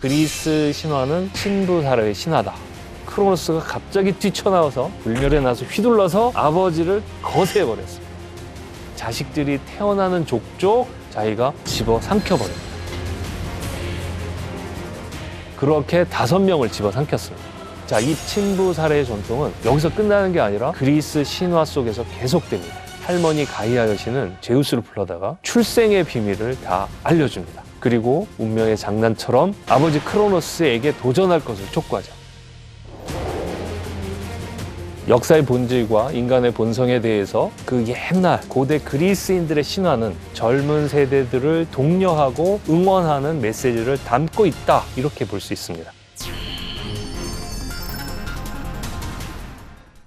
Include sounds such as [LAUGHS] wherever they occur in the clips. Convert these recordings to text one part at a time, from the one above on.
그리스 신화는 신부사라의 신화다. 크로노스가 갑자기 뛰쳐나와서 불멸에 나서 휘둘러서 아버지를 거세해버렸습니다. 자식들이 태어나는 족족 자기가 집어 삼켜버립니다. 그렇게 다섯 명을 집어 삼켰습니다. 자, 이 친부 살해의 전통은 여기서 끝나는 게 아니라 그리스 신화 속에서 계속됩니다. 할머니 가이아 여신은 제우스를 불러다가 출생의 비밀을 다 알려줍니다. 그리고 운명의 장난처럼 아버지 크로노스에게 도전할 것을 촉구하죠. 역사의 본질과 인간의 본성에 대해서 그 옛날 고대 그리스인들의 신화는 젊은 세대들을 독려하고 응원하는 메시지를 담고 있다. 이렇게 볼 수 있습니다.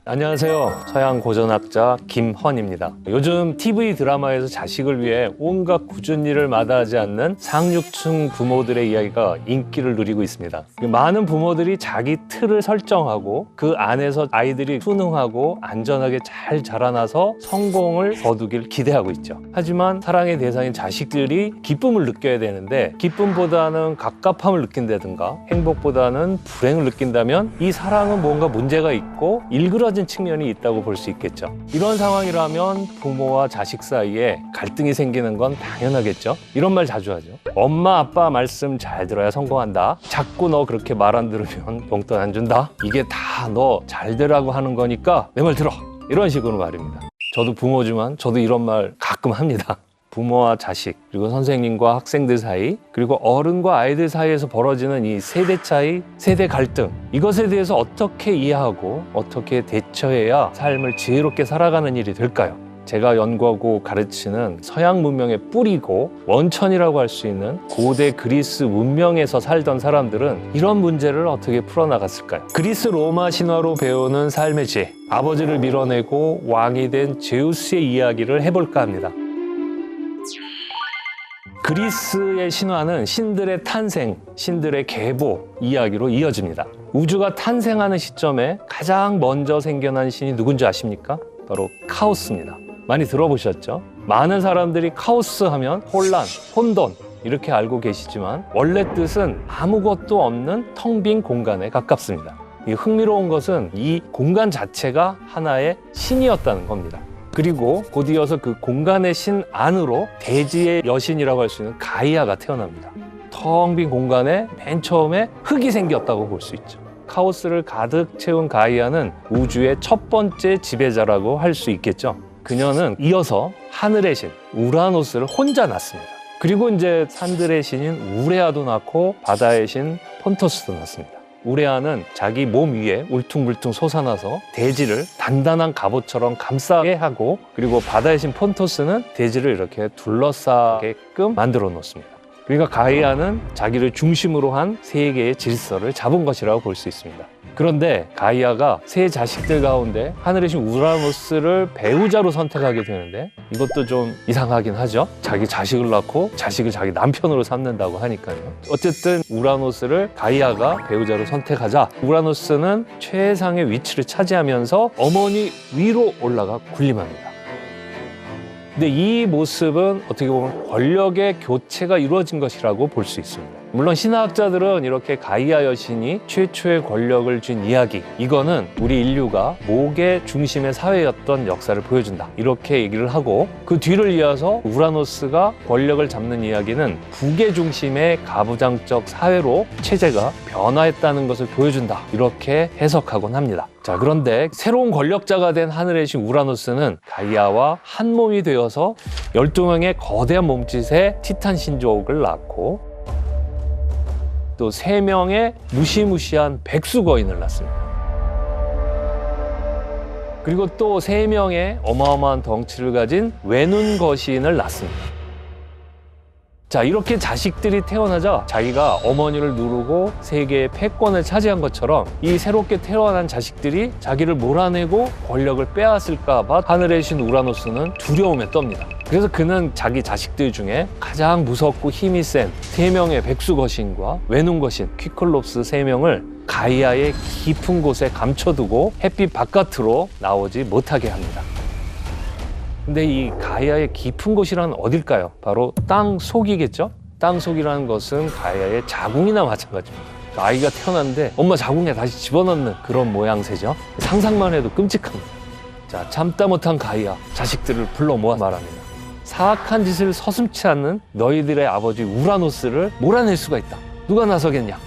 안녕하세요. 서양 고전학자 김헌입니다. 요즘 TV 드라마에서 자식을 위해 온갖 굳은 일을 마다하지 않는 상류층 부모들의 이야기가 인기를 누리고 있습니다. 많은 부모들이 자기 틀을 설정하고 그 안에서 아이들이 순응하고 안전하게 잘 자라나서 성공을 거두길 기대하고 있죠. 하지만 사랑의 대상인 자식들이 기쁨을 느껴야 되는데 기쁨보다는 갑갑함을 느낀다든가 행복보다는 불행을 느낀다면 이 사랑은 뭔가 문제가 있고 일그러진 측면이 있다고 볼 수 있겠죠. 이런 상황이라면 부모와 자식 사이에 갈등이 생기는 건 당연하겠죠. 이런 말 자주 하죠. 엄마 아빠 말씀 잘 들어야 성공한다. 자꾸 너 그렇게 말 안 들으면 [LAUGHS] 용돈 안 준다. 이게 다 너 잘 되라고 하는 거니까 내 말 들어. 이런 식으로 말입니다. 저도 부모지만 저도 이런 말 가끔 합니다. 부모와 자식, 그리고 선생님과 학생들 사이, 그리고 어른과 아이들 사이에서 벌어지는 이 세대 차이, 세대 갈등, 이것에 대해서 어떻게 이해하고 어떻게 대처해야 삶을 지혜롭게 살아가는 일이 될까요? 제가 연구하고 가르치는 서양 문명의 뿌리고 원천이라고 할 수 있는 고대 그리스 문명에서 살던 사람들은 이런 문제를 어떻게 풀어나갔을까요? 그리스 로마 신화로 배우는 삶의 지혜, 아버지를 밀어내고 왕이 된 제우스의 이야기를 해볼까 합니다. 그리스의 신화는 신들의 탄생, 신들의 계보 이야기로 이어집니다. 우주가 탄생하는 시점에 가장 먼저 생겨난 신이 누군지 아십니까? 바로 카오스입니다. 많이 들어보셨죠? 많은 사람들이 카오스 하면 혼란, 혼돈 이렇게 알고 계시지만 원래 뜻은 아무것도 없는 텅 빈 공간에 가깝습니다. 이 흥미로운 것은 이 공간 자체가 하나의 신이었다는 겁니다. 그리고 곧 이어서 그 공간의 신 안으로 대지의 여신이라고 할 수 있는 가이아가 태어납니다. 텅 빈 공간에 맨 처음에 흙이 생겼다고 볼 수 있죠. 카오스를 가득 채운 가이아는 우주의 첫 번째 지배자라고 할 수 있겠죠. 그녀는 이어서 하늘의 신 우라노스를 혼자 낳습니다. 그리고 이제 산들의 신인 우레아도 낳고 바다의 신 폰토스도 낳습니다. 우레아는 자기 몸 위에 울퉁불퉁 솟아나서 대지를 단단한 갑옷처럼 감싸게 하고 그리고 바다의 신 폰토스는 대지를 이렇게 둘러싸게끔 만들어 놓습니다. 그러니까 가이아는 자기를 중심으로 한 세계의 질서를 잡은 것이라고 볼 수 있습니다. 그런데 가이아가 세 자식들 가운데 하늘의 신 우라노스를 배우자로 선택하게 되는데 이것도 좀 이상하긴 하죠. 자기 자식을 낳고 자식을 자기 남편으로 삼는다고 하니까요. 어쨌든 우라노스를 가이아가 배우자로 선택하자 우라노스는 최상의 위치를 차지하면서 어머니 위로 올라가 군림합니다. 근데 이 모습은 어떻게 보면 권력의 교체가 이루어진 것이라고 볼 수 있습니다. 물론 신화학자들은 이렇게 가이아 여신이 최초의 권력을 준 이야기, 이거는 우리 인류가 목의 중심의 사회였던 역사를 보여준다. 이렇게 얘기를 하고 그 뒤를 이어서 우라노스가 권력을 잡는 이야기는 북의 중심의 가부장적 사회로 체제가 변화했다는 것을 보여준다. 이렇게 해석하곤 합니다. 자, 그런데 새로운 권력자가 된 하늘의 신 우라노스는 가이아와 한 몸이 되어서 12명의 거대한 몸짓의 티탄 신족을 낳고 또 세명의 무시무시한 백수 거인을 낳습니다. 그리고 또 세명의 어마어마한 덩치를 가진 외눈 거신을 낳습니다. 자, 이렇게 자식들이 태어나자 자기가 어머니를 누르고 세계의 패권을 차지한 것처럼 이 새롭게 태어난 자식들이 자기를 몰아내고 권력을 빼앗을까 봐 하늘의 신 우라노스는 두려움에 떱니다. 그래서 그는 자기 자식들 중에 가장 무섭고 힘이 센 세 명의 백수 거신과 외눈 거신 퀴클롭스 세 명을 가이아의 깊은 곳에 감춰두고 햇빛 바깥으로 나오지 못하게 합니다. 근데 이 가이아의 깊은 곳이란 어딜까요? 바로 땅 속이겠죠? 땅 속이라는 것은 가야의 자궁이나 마찬가지입니다. 아이가 태어났는데 엄마 자궁에 다시 집어넣는 그런 모양새죠. 상상만 해도 끔찍합니다. 자, 참다 못한 가이아 자식들을 불러 모아 말합니다. 사악한 짓을 서슴치 않는 너희들의 아버지 우라노스를 몰아낼 수가 있다. 누가 나서겠냐?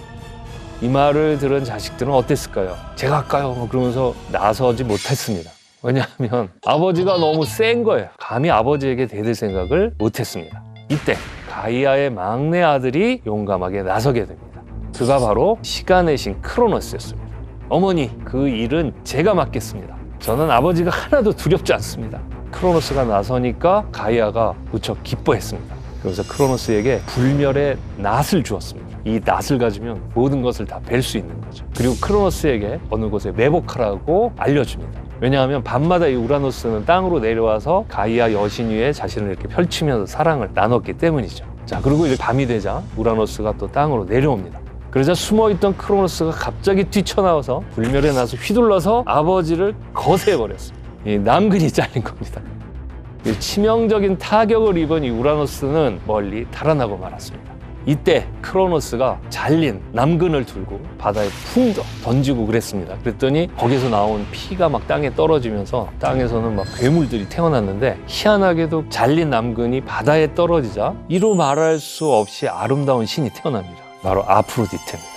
이 말을 들은 자식들은 어땠을까요? 제가 할까요? 뭐 그러면서 나서지 못했습니다. 왜냐하면 아버지가 너무 센 거예요. 감히 아버지에게 대들 생각을 못했습니다. 이때 가이아의 막내 아들이 용감하게 나서게 됩니다. 그가 바로 시간의 신 크로노스였습니다. 어머니, 그 일은 제가 맡겠습니다. 저는 아버지가 하나도 두렵지 않습니다. 크로노스가 나서니까 가이아가 무척 기뻐했습니다. 그래서 크로노스에게 불멸의 낫을 주었습니다. 이 낫을 가지면 모든 것을 다 뵐 수 있는 거죠. 그리고 크로노스에게 어느 곳에 매복하라고 알려줍니다. 왜냐하면 밤마다 이 우라노스는 땅으로 내려와서 가이아 여신 위에 자신을 이렇게 펼치면서 사랑을 나눴기 때문이죠. 자, 그리고 이제 밤이 되자 우라노스가 또 땅으로 내려옵니다. 그러자 숨어있던 크로노스가 갑자기 뛰쳐나와서 불멸의 낫을 휘둘러서 아버지를 거세해버렸어요. 이 남근이 잘린 겁니다. 이 치명적인 타격을 입은 이 우라노스는 멀리 달아나고 말았습니다. 이때 크로노스가 잘린 남근을 들고 바다에 풍 던지고 그랬습니다. 그랬더니 거기서 나온 피가 막 땅에 떨어지면서 땅에서는 막 괴물들이 태어났는데 희한하게도 잘린 남근이 바다에 떨어지자 이루 말할 수 없이 아름다운 신이 태어납니다. 바로 아프로디테입니다.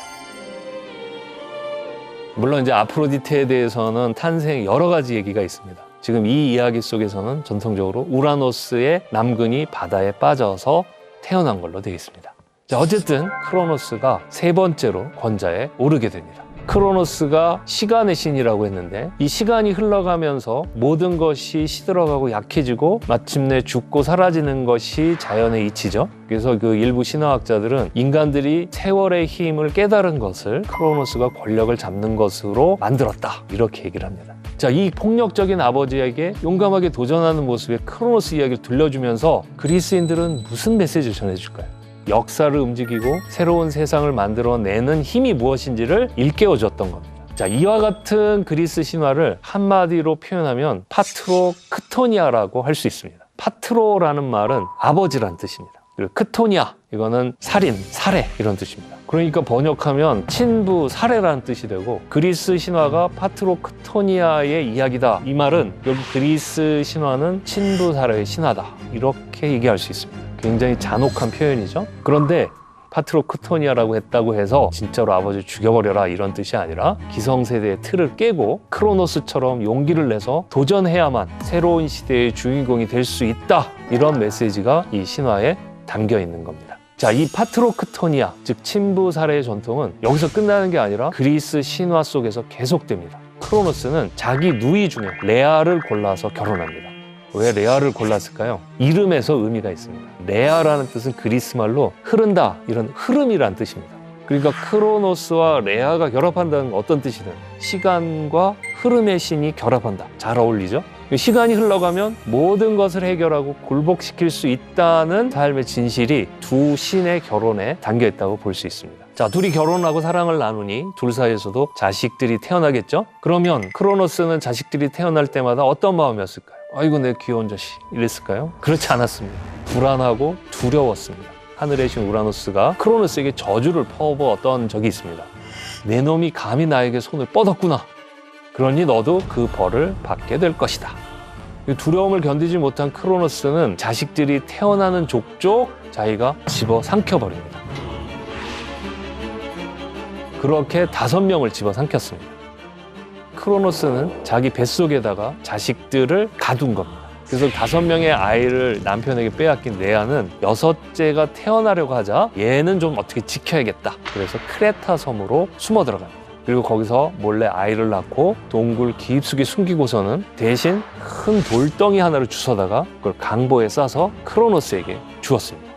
물론 이제 아프로디테에 대해서는 탄생 여러 가지 얘기가 있습니다. 지금 이 이야기 속에서는 전통적으로 우라노스의 남근이 바다에 빠져서 태어난 걸로 되어 있습니다. 자, 어쨌든 크로노스가 세 번째로 권자에 오르게 됩니다. 크로노스가 시간의 신이라고 했는데 이 시간이 흘러가면서 모든 것이 시들어가고 약해지고 마침내 죽고 사라지는 것이 자연의 이치죠. 그래서 그 일부 신화학자들은 인간들이 세월의 힘을 깨달은 것을 크로노스가 권력을 잡는 것으로 만들었다. 이렇게 얘기를 합니다. 자, 이 폭력적인 아버지에게 용감하게 도전하는 모습의 크로노스 이야기를 들려주면서 그리스인들은 무슨 메시지를 전해줄까요? 역사를 움직이고 새로운 세상을 만들어내는 힘이 무엇인지를 일깨워줬던 겁니다. 자, 이와 같은 그리스 신화를 한마디로 표현하면 파트로 크토니아라고 할 수 있습니다. 파트로라는 말은 아버지란 뜻입니다. 그리고 크토니아, 이거는 살인, 살해 이런 뜻입니다. 그러니까 번역하면 친부 살해라는 뜻이 되고 그리스 신화가 파트로 크토니아의 이야기다. 이 말은 여기 그리스 신화는 친부 살해의 신화다. 이렇게 얘기할 수 있습니다. 굉장히 잔혹한 표현이죠. 그런데 파트로크토니아라고 했다고 해서 진짜로 아버지 죽여버려라 이런 뜻이 아니라 기성세대의 틀을 깨고 크로노스처럼 용기를 내서 도전해야만 새로운 시대의 주인공이 될 수 있다 이런 메시지가 이 신화에 담겨 있는 겁니다. 자, 이 파트로크토니아, 즉 친부 살해의 전통은 여기서 끝나는 게 아니라 그리스 신화 속에서 계속됩니다. 크로노스는 자기 누이 중에 레아를 골라서 결혼합니다. 왜 레아를 골랐을까요? 이름에서 의미가 있습니다. 레아라는 뜻은 그리스 말로 흐른다 이런 흐름이란 뜻입니다. 그러니까 크로노스와 레아가 결합한다는 건 어떤 뜻이든 시간과 흐름의 신이 결합한다. 잘 어울리죠? 시간이 흘러가면 모든 것을 해결하고 굴복시킬 수 있다는 삶의 진실이 두 신의 결혼에 담겨 있다고 볼 수 있습니다. 자, 둘이 결혼하고 사랑을 나누니 둘 사이에서도 자식들이 태어나겠죠? 그러면 크로노스는 자식들이 태어날 때마다 어떤 마음이었을까요? 아이고 내 귀여운 자식 이랬을까요? 그렇지 않았습니다. 불안하고 두려웠습니다. 하늘의 신 우라노스가 크로노스에게 저주를 퍼부었던 적이 있습니다. 내 놈이 감히 나에게 손을 뻗었구나. 그러니 너도 그 벌을 받게 될 것이다. 두려움을 견디지 못한 크로노스는 자식들이 태어나는 족족 자기가 집어 삼켜버립니다. 그렇게 다섯 명을 집어 삼켰습니다. 크로노스는 자기 뱃속에다가 자식들을 가둔 겁니다. 그래서 다섯 명의 아이를 남편에게 빼앗긴 레아는 여섯째가 태어나려고 하자 얘는 좀 어떻게 지켜야겠다. 그래서 크레타 섬으로 숨어 들어갑니다. 그리고 거기서 몰래 아이를 낳고 동굴 깊숙이 숨기고서는 대신 큰 돌덩이 하나를 주워다가 그걸 강보에 싸서 크로노스에게 주었습니다.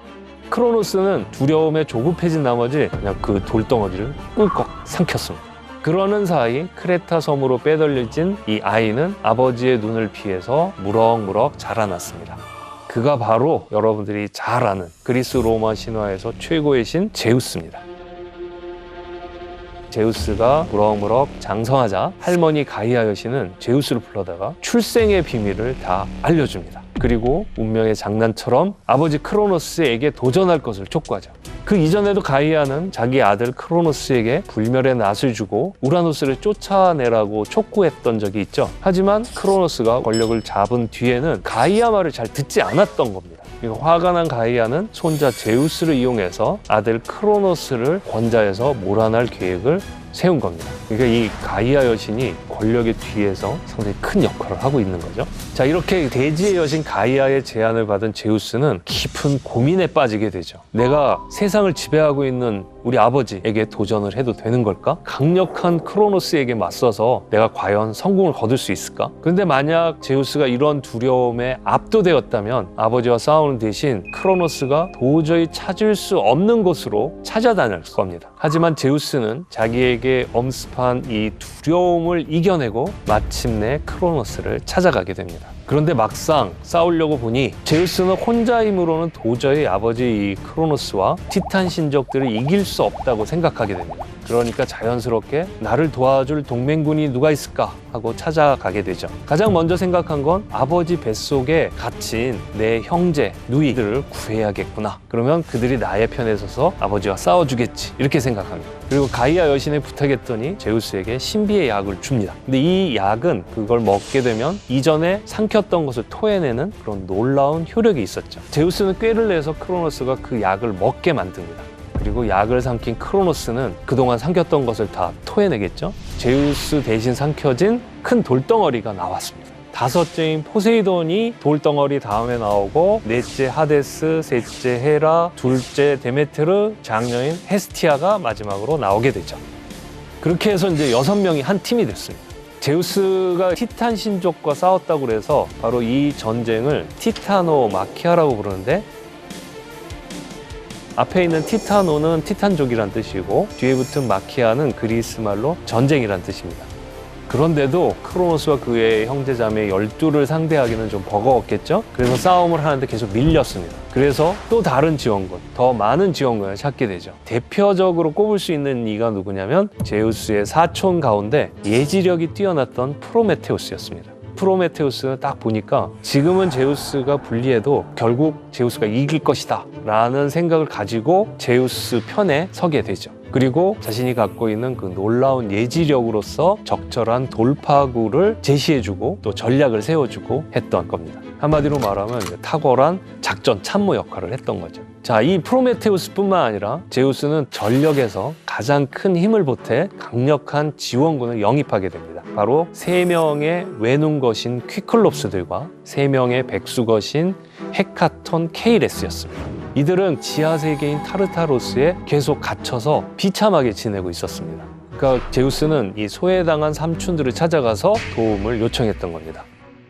크로노스는 두려움에 조급해진 나머지 그냥 그 돌덩어리를 꿀꺽 삼켰습니다. 그러는 사이 크레타 섬으로 빼돌려진 이 아이는 아버지의 눈을 피해서 무럭무럭 자라났습니다. 그가 바로 여러분들이 잘 아는 그리스 로마 신화에서 최고의 신 제우스입니다. 제우스가 무럭무럭 장성하자 할머니 가이아 여신은 제우스를 불러다가 출생의 비밀을 다 알려줍니다. 그리고 운명의 장난처럼 아버지 크로노스에게 도전할 것을 촉구하죠. 그 이전에도 가이아는 자기 아들 크로노스에게 불멸의 낫을 주고 우라노스를 쫓아내라고 촉구했던 적이 있죠. 하지만 크로노스가 권력을 잡은 뒤에는 가이아 말을 잘 듣지 않았던 겁니다. 화가 난 가이아는 손자 제우스를 이용해서 아들 크로노스를 권자에서 몰아날 계획을 세운 겁니다. 그러니까 이 가이아 여신이 권력의 뒤에서 상당히 큰 역할을 하고 있는 거죠. 자, 이렇게 대지의 여신 가이아의 제안을 받은 제우스는 깊은 고민에 빠지게 되죠. 내가 세상을 지배하고 있는 우리 아버지에게 도전을 해도 되는 걸까? 강력한 크로노스에게 맞서서 내가 과연 성공을 거둘 수 있을까? 그런데 만약 제우스가 이런 두려움에 압도되었다면 아버지와 싸우는 대신 크로노스가 도저히 찾을 수 없는 곳으로 찾아다닐 겁니다. 하지만 제우스는 자기 에게 엄습한 이 두려움을 이겨내고 마침내 크로노스를 찾아가게 됩니다. 그런데 막상 싸우려고 보니 제우스는 혼자 힘으로는 도저히 아버지 이 크로노스와 티탄 신족들을 이길 수 없다고 생각하게 됩니다. 그러니까 자연스럽게 나를 도와줄 동맹군이 누가 있을까 하고 찾아가게 되죠. 가장 먼저 생각한 건 아버지 뱃속에 갇힌 내 형제, 누이들을 구해야겠구나. 그러면 그들이 나의 편에 서서 아버지와 싸워주겠지. 이렇게 생각합니다. 그리고 가이아 여신에 부탁했더니 제우스에게 신비의 약을 줍니다. 근데 이 약은 그걸 먹게 되면 이전에 삼켰던 것을 토해내는 그런 놀라운 효력이 있었죠. 제우스는 꾀를 내서 크로노스가 그 약을 먹게 만듭니다. 그리고 약을 삼킨 크로노스는 그동안 삼켰던 것을 다 토해내겠죠. 제우스 대신 삼켜진 큰 돌덩어리가 나왔습니다. 다섯째인 포세이돈이 돌덩어리 다음에 나오고 넷째 하데스, 셋째 헤라, 둘째 데메테르, 장녀인 헤스티아가 마지막으로 나오게 되죠. 그렇게 해서 이제 여섯 명이 한 팀이 됐습니다. 제우스가 티탄 신족과 싸웠다고 그래서 바로 이 전쟁을 티타노 마키아라고 부르는데 앞에 있는 티타노는 티탄족이란 뜻이고 뒤에 붙은 마키아는 그리스 말로 전쟁이란 뜻입니다. 그런데도 크로노스와 그의 형제자매 12를 상대하기는 좀 버거웠겠죠? 그래서 싸움을 하는데 계속 밀렸습니다. 그래서 또 다른 지원군, 더 많은 지원군을 찾게 되죠. 대표적으로 꼽을 수 있는 이가 누구냐면 제우스의 사촌 가운데 예지력이 뛰어났던 프로메테우스였습니다. 프로메테우스는 딱 보니까 지금은 제우스가 불리해도 결국 제우스가 이길 것이다 라는 생각을 가지고 제우스 편에 서게 되죠. 그리고 자신이 갖고 있는 그 놀라운 예지력으로서 적절한 돌파구를 제시해주고 또 전략을 세워주고 했던 겁니다. 한마디로 말하면 탁월한 작전 참모 역할을 했던 거죠. 자, 이 프로메테우스뿐만 아니라 제우스는 전력에서 가장 큰 힘을 보태 강력한 지원군을 영입하게 됩니다. 바로 세 명의 외눈것인 퀴클롭스들과 세 명의 백수것인 헤카톤 케이레스였습니다. 이들은 지하 세계인 타르타로스에 계속 갇혀서 비참하게 지내고 있었습니다. 그러니까 제우스는 이 소외당한 삼촌들을 찾아가서 도움을 요청했던 겁니다.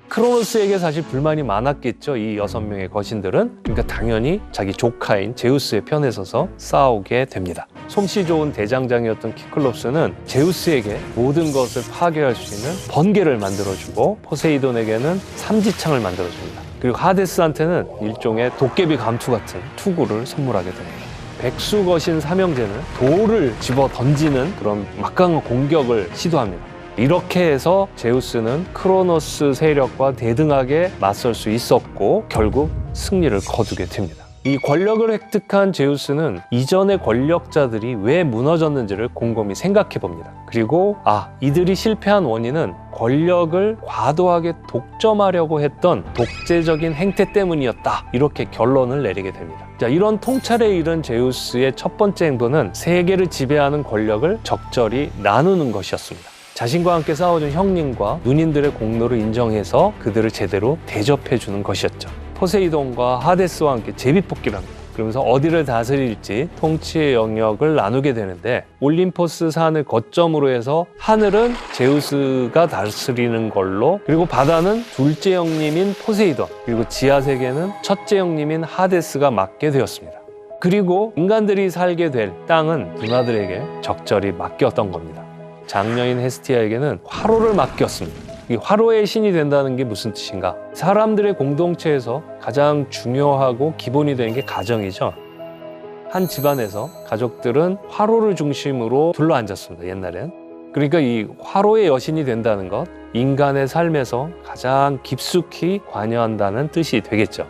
크로노스에게 사실 불만이 많았겠죠. 이 여섯 명의 거신들은. 그러니까 당연히 자기 조카인 제우스의 편에 서서 싸우게 됩니다. 솜씨 좋은 대장장이었던 키클롭스는 제우스에게 모든 것을 파괴할 수 있는 번개를 만들어주고 포세이돈에게는 삼지창을 만들어줍니다. 그리고 하데스한테는 일종의 도깨비 감투 같은 투구를 선물하게 됩니다. 백수거신 삼형제는 돌을 집어 던지는 그런 막강한 공격을 시도합니다. 이렇게 해서 제우스는 크로노스 세력과 대등하게 맞설 수 있었고 결국 승리를 거두게 됩니다. 이 권력을 획득한 제우스는 이전의 권력자들이 왜 무너졌는지를 곰곰이 생각해 봅니다. 그리고 아, 이들이 실패한 원인은 권력을 과도하게 독점하려고 했던 독재적인 행태 때문이었다. 이렇게 결론을 내리게 됩니다. 자, 이런 통찰에 이른 제우스의 첫 번째 행동은 세계를 지배하는 권력을 적절히 나누는 것이었습니다. 자신과 함께 싸워준 형님과 누님들의 공로를 인정해서 그들을 제대로 대접해 주는 것이었죠. 포세이돈과 하데스와 함께 제비뽑기를 합니다. 그러면서 어디를 다스릴지 통치의 영역을 나누게 되는데 올림포스 산을 거점으로 해서 하늘은 제우스가 다스리는 걸로 그리고 바다는 둘째 형님인 포세이돈 그리고 지하 세계는 첫째 형님인 하데스가 맡게 되었습니다. 그리고 인간들이 살게 될 땅은 누나들에게 적절히 맡겼던 겁니다. 장녀인 헤스티아에게는 화로를 맡겼습니다. 이 화로의 신이 된다는 게 무슨 뜻인가? 사람들의 공동체에서 가장 중요하고 기본이 되는 게 가정이죠. 한 집안에서 가족들은 화로를 중심으로 둘러 앉았습니다. 옛날엔. 그러니까 이 화로의 여신이 된다는 것, 인간의 삶에서 가장 깊숙이 관여한다는 뜻이 되겠죠.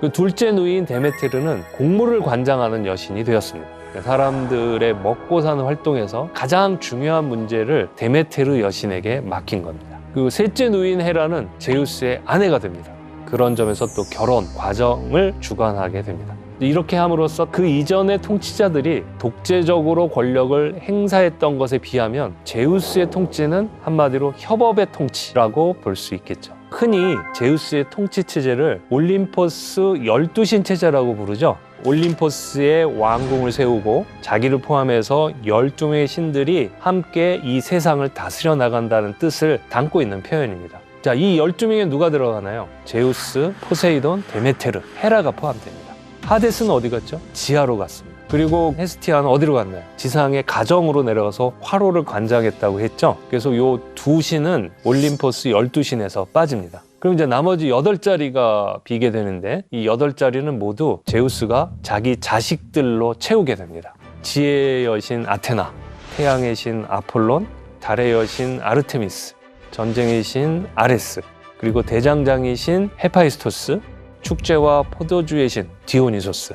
그 둘째 누이인 데메테르는 곡물을 관장하는 여신이 되었습니다. 그러니까 사람들의 먹고 사는 활동에서 가장 중요한 문제를 데메테르 여신에게 맡긴 겁니다. 그 셋째 누이인 헤라는 제우스의 아내가 됩니다. 그런 점에서 또 결혼 과정을 주관하게 됩니다. 이렇게 함으로써 그 이전의 통치자들이 독재적으로 권력을 행사했던 것에 비하면 제우스의 통치는 한마디로 협업의 통치라고 볼 수 있겠죠. 흔히 제우스의 통치 체제를 올림포스 12신 체제라고 부르죠. 올림포스에 왕궁을 세우고 자기를 포함해서 12명의 신들이 함께 이 세상을 다스려 나간다는 뜻을 담고 있는 표현입니다. 자, 이 12명에 누가 들어가나요? 제우스, 포세이돈, 데메테르, 헤라가 포함됩니다. 하데스는 어디 갔죠? 지하로 갔습니다. 그리고 헤스티아는 어디로 갔나요? 지상의 가정으로 내려가서 화로를 관장했다고 했죠. 그래서 요 두 신은 올림포스 12신에서 빠집니다. 그럼 이제 나머지 여덟 자리가 비게 되는데 이 여덟 자리는 모두 제우스가 자기 자식들로 채우게 됩니다. 지혜의 여신 아테나, 태양의 신 아폴론, 달의 여신 아르테미스, 전쟁의 신 아레스, 그리고 대장장이 신 헤파이스토스, 축제와 포도주의 신 디오니소스,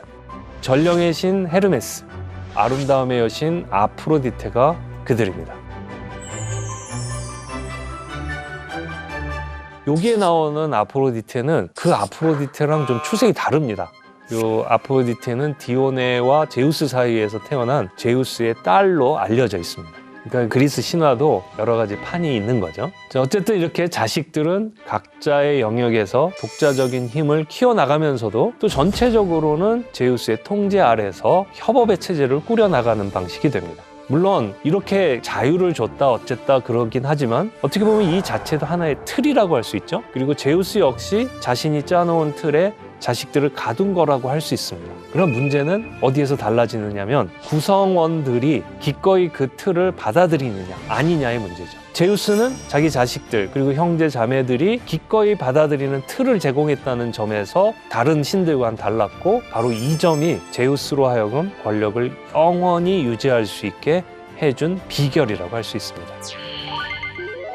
전령의 신 헤르메스, 아름다움의 여신 아프로디테가 그들입니다. 여기에 나오는 아프로디테는 그 아프로디테랑 좀 추색이 다릅니다. 요 아프로디테는 디오네와 제우스 사이에서 태어난 제우스의 딸로 알려져 있습니다. 그러니까 그리스 신화도 여러 가지 판이 있는 거죠. 자, 어쨌든 이렇게 자식들은 각자의 영역에서 독자적인 힘을 키워나가면서도 또 전체적으로는 제우스의 통제 아래서 협업의 체제를 꾸려나가는 방식이 됩니다. 물론 이렇게 자유를 줬다 어쨌다 그러긴 하지만 어떻게 보면 이 자체도 하나의 틀이라고 할 수 있죠. 그리고 제우스 역시 자신이 짜놓은 틀에 자식들을 가둔 거라고 할 수 있습니다. 그럼 문제는 어디에서 달라지느냐면 구성원들이 기꺼이 그 틀을 받아들이느냐 아니냐의 문제죠. 제우스는 자기 자식들 그리고 형제 자매들이 기꺼이 받아들이는 틀을 제공했다는 점에서 다른 신들과는 달랐고 바로 이 점이 제우스로 하여금 권력을 영원히 유지할 수 있게 해준 비결이라고 할 수 있습니다.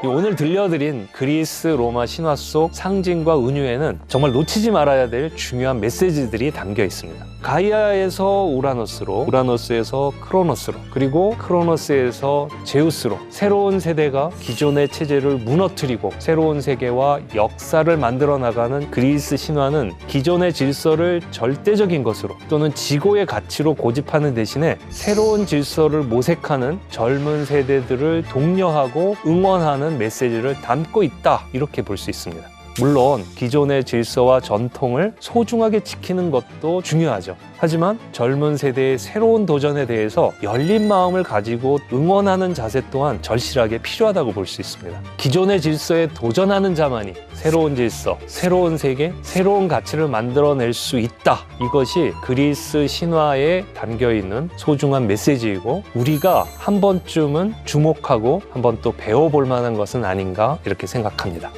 이 오늘 들려드린 그리스 로마 신화 속 상징과 은유에는 정말 놓치지 말아야 될 중요한 메시지들이 담겨 있습니다. 가이아에서 우라노스로, 우라노스에서 크로노스로, 그리고 크로노스에서 제우스로 새로운 세대가 기존의 체제를 무너뜨리고 새로운 세계와 역사를 만들어 나가는 그리스 신화는 기존의 질서를 절대적인 것으로 또는 지고의 가치로 고집하는 대신에 새로운 질서를 모색하는 젊은 세대들을 독려하고 응원하는 메시지를 담고 있다 이렇게 볼 수 있습니다. 물론 기존의 질서와 전통을 소중하게 지키는 것도 중요하죠. 하지만 젊은 세대의 새로운 도전에 대해서 열린 마음을 가지고 응원하는 자세 또한 절실하게 필요하다고 볼 수 있습니다. 기존의 질서에 도전하는 자만이 새로운 질서, 새로운 세계, 새로운 가치를 만들어낼 수 있다. 이것이 그리스 신화에 담겨 있는 소중한 메시지이고 우리가 한 번쯤은 주목하고 한 번 또 배워볼 만한 것은 아닌가 이렇게 생각합니다.